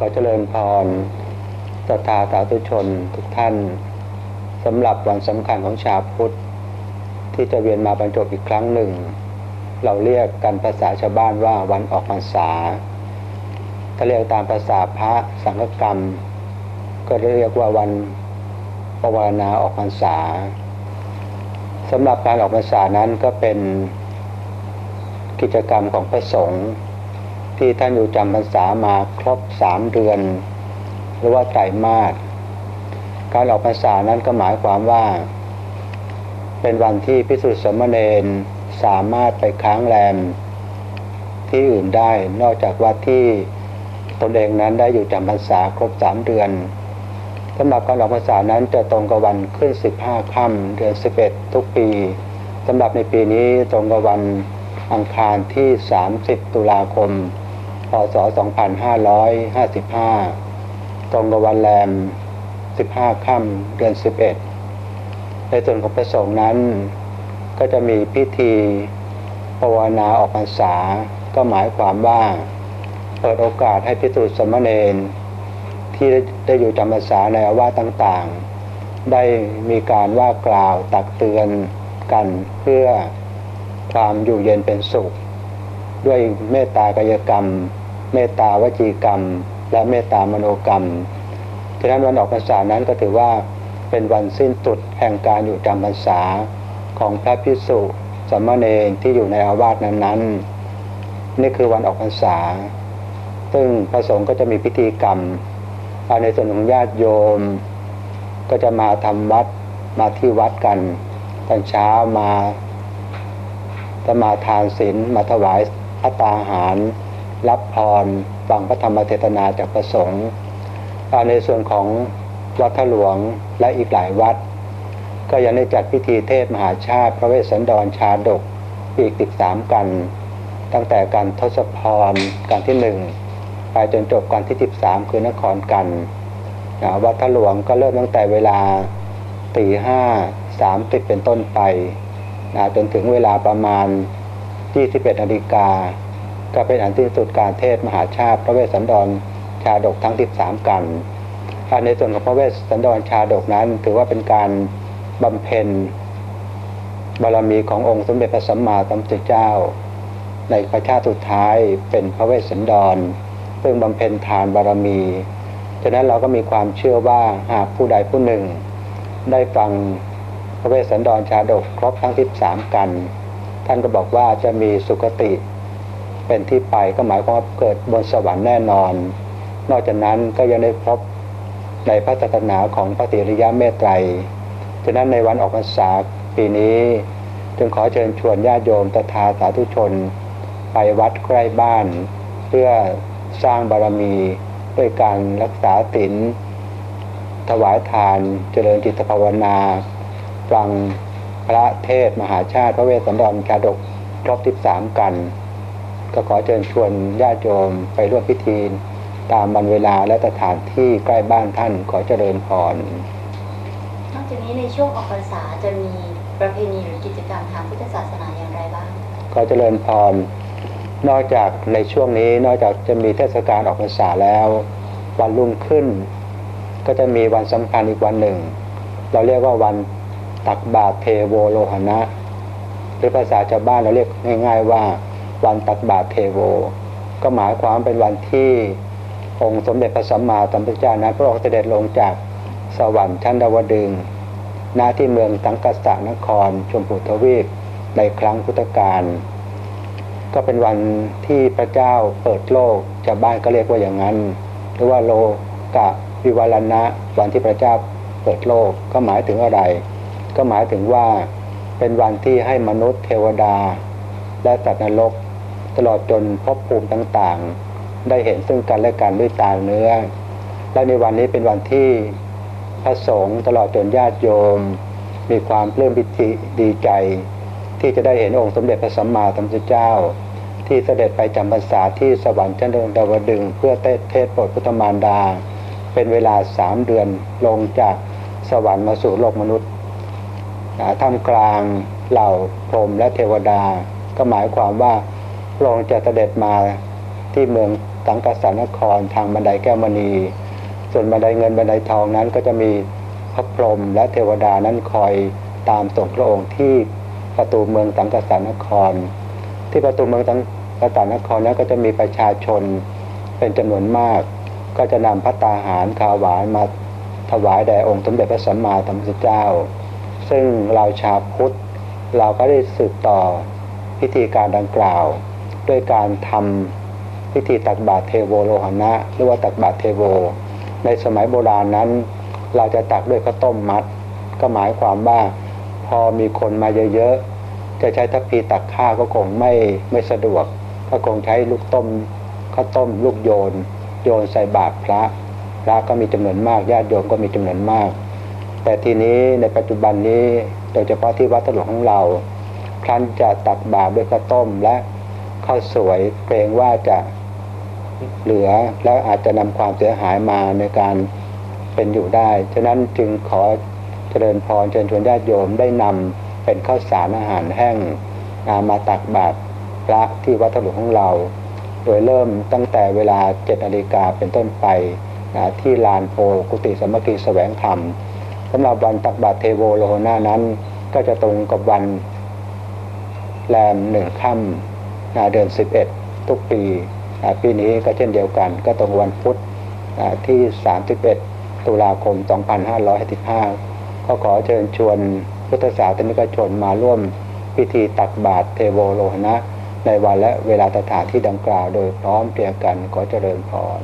ขอเจริญพรศรัทธาสาธุชนทุกท่านสำหรับวันสำคัญของชาวพุทธ ที่จะเวียนมาบรรจบอีกครั้งหนึ่ง เราเรียกกันภาษาชาวบ้านว่าวันออกพรรษา ถ้าเรียกตามภาษาพระสังฆกรรม ก็เรียกว่าวันปวารณาออกพรรษาสำหรับการออกพรรษานั้นก็เป็นกิจกรรมของพระสงฆ์ ที่ท่านอยู่จำพรรษามาครบสามเดือน หรือว่าไตรมาสการออกพรรษานั้นก็หมายความว่า เป็นวันที่พิสุทธิสมณเณรสามารถไปค้างแรม ที่อื่นได้นอกจากวัดที่ตนเองนั้นได้อยู่จำพรรษาครบสามเดือนสำหรับการออกพรรษานั้นจะตรงกับวันขึ้น 15ค่ำเดือน 11 ทุกปีสำหรับในปีนี้ตรงกับวันอังคารที่ 30 ตุลาคม พศ 2555 ตรงกับวันแรม 15 ค่ำเดือน 11 ในส่วนของพระสงฆ์นั้น ก็จะมีพิธีภาวนาออกพรรษา ก็หมายความว่าเปิดโอกาสให้พิสุทธิสมณเณรที่ได้อยู่จำพรรษาในอาวาสต่างๆ ได้มีการว่ากล่าวตักเตือนกันเพื่อความอยู่เย็นเป็นสุข ด้วยเมตตากายกรรม เมตตาวจีกรรม และเมตตามโนกรรมฉะนั้นวันออกพรรษานั้นก็ถือว่าเป็นวันสิ้นสุดแห่งการอยู่จำพรรษาของพระพิสุสามเณรที่อยู่ในอาวาสนั้นๆ นี่คือวันออกพรรษา ซึ่งพระสงฆ์ก็จะมีพิธีกรรมในส่วนของญาติโยม ก็จะมาทำวัดมาที่วัดกันตอนเช้ามาจะมาทานศีลมาถวายพัตตาหาร รับพรฟังพระธรรมเทศนาจากประสงค์ในส่วนของวัดทหลวงและอีกหลายวัด ก็ยังได้จัดพิธีเทศมหาชาติ พระเวสสันดรชาดกอีก13กัน ตั้งแต่การทศพรการที่หนึ่งไปจนจบการที่13คือนครกันนะวัดทหลวงก็เริ่มตั้งแต่เวลาตีห้าสามสิบเป็นต้นไปนะจนถึงเวลาประมาณ21นาฬิกา ก็เป็นอันสิ้นสุดการเทศมหาชาติพระเวสสันดรชาดกทั้ง 13 กันในส่วนของพระเวสสันดรชาดกนั้น ถือว่าเป็นการบำเพ็ญบารมีขององค์สมเด็จพระสัมมาสัมพุทธเจ้า ในพระชาติสุดท้ายเป็นพระเวสสันดรซึ่งบำเพ็ญทานบารมีฉะนั้นเราก็มีความเชื่อว่าหากผู้ใดผู้หนึ่ง ได้ฟังพระเวสสันดรชาดกครบทั้ง 13 กัน ท่านก็บอกว่าจะมีสุคติ เป็นที่ไปก็หมายความว่าเกิดบนสวรรค์แน่นอน นอกจากนั้นก็ยังได้พบในพระศาสนาของพระติริยะเมตไตรฉะนั้นในวันออกพรรษาปีนี้ จึงขอเชิญชวนญาติโยมตถาสาธุชน ไปวัดใกล้บ้าน เพื่อสร้างบารมีด้วยการรักษาศีลถวายทานเจริญจิตภาวนา ฟังพระเทศมหาชาติพระเวสสันดรชาดกครบที่สามกัน ก็ขอเชิญชวนญาติโยมไปร่วมพิธีตามวันเวลาและสถานที่ใกล้บ้านท่านขอเจริญพรนอกจากนี้ในช่วงออกพรรษาจะมีประเพณีหรือกิจกรรมทางพุทธศาสนาอย่างไรบ้างขอเจริญพร นอกจากในช่วงนี้นอกจากจะมีเทศกาลออกพรรษาแล้ว วันรุ่งขึ้น ก็จะมีวันสำคัญอีกวันหนึ่ง เราเรียกว่าวันตักบาตรเทโวโลหณะหรือภาษาชาวบ้านเราเรียกง่าย ๆว่า วันตักบาตรเทโว ก็หมายความเป็นวันที่องค์สมเด็จพระสัมมาสัมพุทธเจ้านั้นพระองค์เสด็จลงจากสวรรค์ชั้นดาวดึงณที่เมืองสังกัสสนคร ชมพูทวีปในครั้งพุทธกาลก็เป็นวันที่พระเจ้าเปิดโลกชาวบ้านก็เรียกว่าอย่างนั้น หรือว่าโลกะวิวารณะวันที่พระเจ้าเปิดโลกก็หมายถึงอะไร ก็หมายถึงว่าเป็นวันที่ให้มนุษย์เทวดา และสัตว์นรก ตลอดจนภพภูมิต่างๆ ได้เห็นซึ่งกันและกันด้วยตาเนื้อ และในวันนี้เป็นวันที่พระสงฆ์ตลอดจนญาติโยม มีความเลื่มปิติดีใจ ที่จะได้เห็นองค์สมเด็จพระสัมมาสัมพุทธเจ้า ที่เสด็จไปจำพรรษาที่สวรรค์ชั้นดาวดึง เพื่อเทศเทศโปรดพุทธมารดา เป็นเวลาสามเดือนลงจากสวรรค์มาสู่โลกมนุษย์ท่ามกลางเหล่าพรหมและเทวดา ก็หมายความว่า พระองค์จะเสด็จมาที่เมืองสังกัสานครทางบันไดแก้วมณี ส่วนบันไดเงินบันไดทองนั้นก็จะมีพระพรหมและเทวดานั้นคอยตามส่งพระองค์ที่ประตูเมืองสังกัสานคร ที่ประตูเมืองสังกัสานครนั้นก็จะมีประชาชนเป็นจำนวนมาก ก็จะนำพัตตาหารขาวหวานมาถวายแด่องค์สมเด็จพระสัมมาสัมพุทธเจ้า ซึ่งเราชาวพุทธ เราก็ได้สืบต่อพิธีการดังกล่าว ด้วยการทำพิธีตักบาตรเทโวโลหณะหรือว่าตักบาตรเทโว ในสมัยโบราณนั้น เราจะตักด้วยข้าวต้มมัด ก็หมายความว่าพอมีคนมาเยอะๆจะใช้ทัพพีตักข้าวก็คงไม่ไม่สะดวก ก็คงใช้ลูกต้มข้าวต้มลูกโยน โยนใส่บาตรพระพระก็มีจำนวนมากญาติโยมก็มีจำนวนมาก แต่ทีนี้ในปัจจุบันนี้โดยเฉพาะที่วัดตลกของเราครั้นจะตักบาตรด้วยข้าวต้มและ ข้าวสวยเกรงว่าจะเหลือแล้วอาจจะนำความเสียหายมาในการเป็นอยู่ได้ ฉะนั้นจึงขอเจริญพรเชิญชวนญาติโยมได้นำเป็นข้าวสารอาหารแห้งามาตักบาตรพระที่วัดตลกของเรา โดยเริ่มตั้งแต่เวลา7นาฬิกาเป็นต้นไปนะที่ลานโพกุฏิสมัคคีแสวงธรรมสำหรับวันตักบาตรเทโวโลหนานั้น ก็จะตรงกับวันแรมหนึ่งค่ำ เดือน 11 ทุกปีนะปีนี้ก็เช่นเดียวกัน ก็ตรงวันพุธนะที่ 31 ตุลาคม 2555 ก็ขอเชิญชวนพุทธศาสนิกชนมาร่วมพิธีตักบาตรเทโวโลหนะ ในวันและเวลาสถานที่ดังกล่าวโดยพร้อมเพรียงกันขอเจริญพร